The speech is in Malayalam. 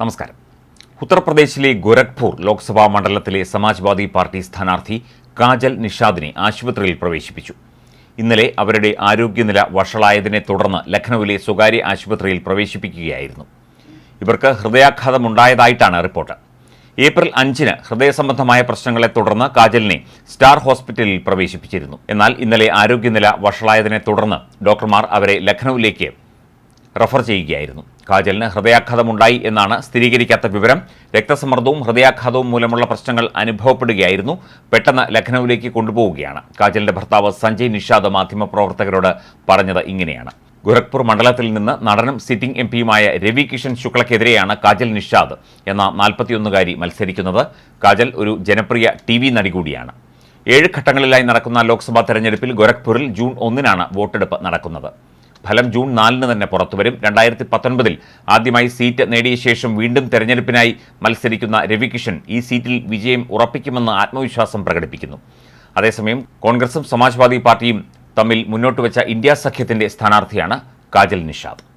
നമസ്കാരം. ഉത്തർപ്രദേശിലെ ഗോരഖ്പൂർ ലോക്സഭാ മണ്ഡലത്തിലെ സമാജ്വാദി പാർട്ടി സ്ഥാനാർത്ഥി കാജൽ നിഷാദിനെ ആശുപത്രിയിൽ പ്രവേശിപ്പിച്ചു. ഇന്നലെ അവരുടെ ആരോഗ്യനില വഷളായതിനെ തുടർന്ന് ലഖ്നൌവിലെ സ്വകാര്യ ആശുപത്രിയിൽ പ്രവേശിപ്പിക്കുകയായിരുന്നു. ഇവർക്ക് ഹൃദയാഘാതമുണ്ടായതായിട്ടാണ് റിപ്പോർട്ട്. ഏപ്രിൽ അഞ്ചിന് ഹൃദയ സംബന്ധമായ പ്രശ്നങ്ങളെ തുടർന്ന് കാജലിനെ സ്റ്റാർ ഹോസ്പിറ്റലിൽ പ്രവേശിപ്പിച്ചിരുന്നു. എന്നാൽ ഇന്നലെ ആരോഗ്യനില വഷളായതിനെ തുടർന്ന് ഡോക്ടർമാർ അവരെ ലഖ്നൌവിലേക്ക് റഫർ ചെയ്യുകയായിരുന്നു. കാജലിന് ഹൃദയാഘാതമുണ്ടായി എന്നാണ് സ്ഥിരീകരിക്കാത്ത വിവരം. രക്തസമ്മർദ്ദവും ഹൃദയാഘാതവും മൂലമുള്ള പ്രശ്നങ്ങൾ അനുഭവപ്പെടുകയായിരുന്നു. പെട്ടെന്ന് ലഖ്നൌവിലേക്ക് കൊണ്ടുപോവുകയാണ്. കാജലിന്റെ ഭർത്താവ് സഞ്ജയ് നിഷാദ് മാധ്യമപ്രവർത്തകരോട് പറഞ്ഞത് ഇങ്ങനെയാണ്. ഗോരഖ്പൂർ മണ്ഡലത്തിൽ നിന്ന് നടനും സിറ്റിംഗ് എം പിയുമായ രവി കിഷൻ ശുക്ലയ്ക്കെതിരെയാണ് കാജൽ നിഷാദ് എന്ന നാൽപ്പത്തിയൊന്നുകാരി മത്സരിക്കുന്നത്. കാജൽ ഒരു ജനപ്രിയ ടി വി നടി കൂടിയാണ്. ഏഴ് ഘട്ടങ്ങളിലായി നടക്കുന്ന ലോക്സഭാ തെരഞ്ഞെടുപ്പിൽ ഗോരഖ്പൂരിൽ ജൂൺ ഒന്നിനാണ് വോട്ടെടുപ്പ് നടക്കുന്നത്. ഫലം ജൂൺ നാലിന് തന്നെ പുറത്തുവരും. രണ്ടായിരത്തി പത്തൊൻപതിൽ ആദ്യമായി സീറ്റ് നേടിയ ശേഷം വീണ്ടും തെരഞ്ഞെടുപ്പിനായി മത്സരിക്കുന്ന രവികിഷൻ ഈ സീറ്റിൽ വിജയം ഉറപ്പിക്കുമെന്ന് ആത്മവിശ്വാസം പ്രകടിപ്പിക്കുന്നു. അതേസമയം കോൺഗ്രസും സമാജ്വാദി പാർട്ടിയും തമ്മിൽ മുന്നോട്ട് വെച്ച ഇന്ത്യ സഖ്യത്തിന്റെ സ്ഥാനാർത്ഥിയാണ് കാജൽ നിഷാദ്.